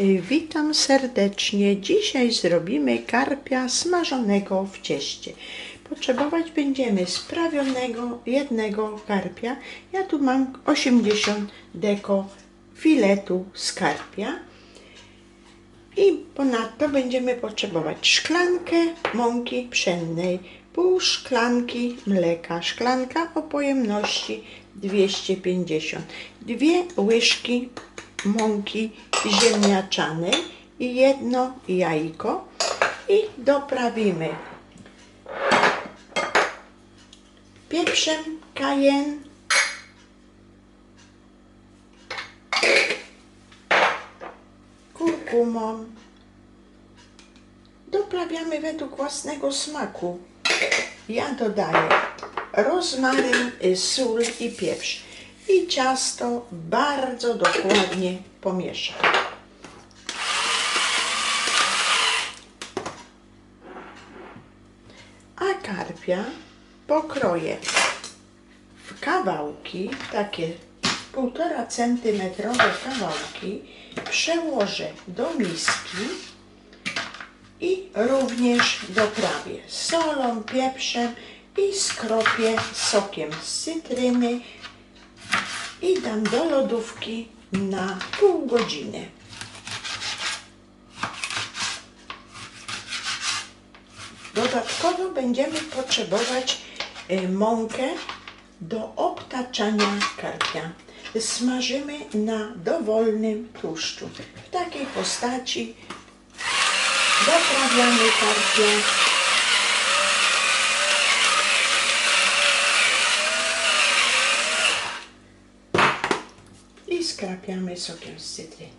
Y, Witam serdecznie. Dzisiaj zrobimy karpia smażonego w cieście. Potrzebować będziemy sprawionego jednego karpia. Ja tu mam 80 deko filetu z karpia. I ponadto będziemy potrzebować szklankę mąki pszennej, pół szklanki mleka, szklanka o pojemności 250, dwie łyżki mąki ziemniaczanej i jedno jajko i doprawimy pieprzem cayenne, kurkumą. Doprawiamy według własnego smaku. Ja dodaję rozmaryn, sól i pieprz. I ciasto bardzo dokładnie pomieszam. A karpia pokroję w kawałki, takie półtora centymetrowe kawałki, przełożę do miski i również doprawię solą, pieprzem i skropię sokiem z cytryny i dam do lodówki na pół godziny. Dodatkowo będziemy potrzebować y, mąkę do obtaczania karpia. Smażymy na dowolnym tłuszczu. W takiej postaci doprawiamy karpia. I skrapiamy sokiem z cytryny.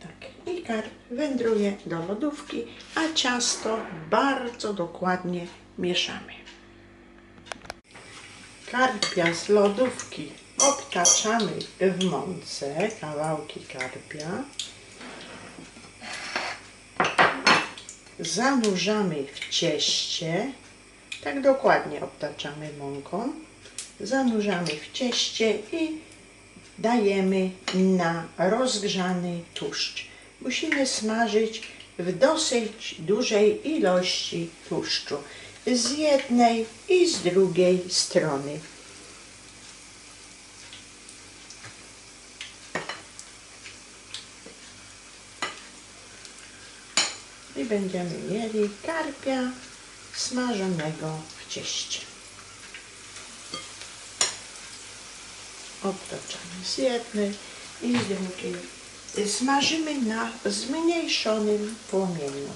Tak, i karp wędruje do lodówki, a ciasto bardzo dokładnie mieszamy. Karpia z lodówki obtaczamy w mące, kawałki karpia. Zanurzamy w cieście, tak dokładnie obtaczamy mąką. Zanurzamy w cieście i dajemy na rozgrzany tłuszcz. Musimy smażyć w dosyć dużej ilości tłuszczu z jednej i z drugiej strony. I będziemy mieli karpia smażonego w cieście. Obtaczamy z jednej i z drugiej. Smażymy na zmniejszonym płomieniu.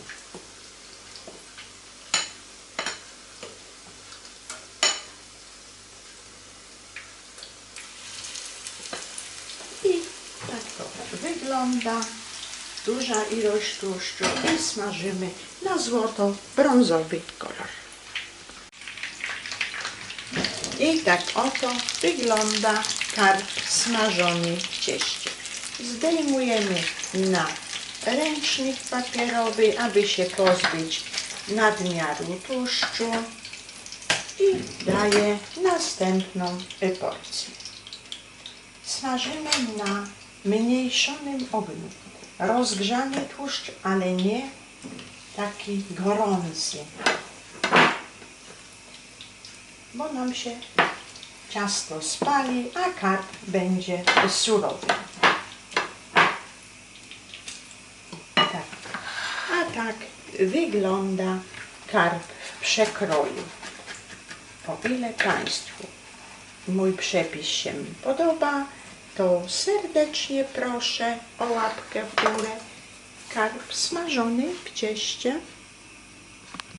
I tak to wygląda. Duża ilość tłuszczu i smażymy na złoto-brązowy kolor. I tak oto wygląda karp smażony w cieście. Zdejmujemy na ręcznik papierowy, aby się pozbyć nadmiaru tłuszczu i daję następną porcję. Smażymy na mniejszonym ogniu. Rozgrzany tłuszcz, ale nie taki gorący, bo nam się ciasto spali, a karp będzie surowy. Tak. A tak wygląda karp w przekroju. O ile Państwu mój przepis się podoba, to serdecznie proszę o łapkę w górę. Karp smażony w cieście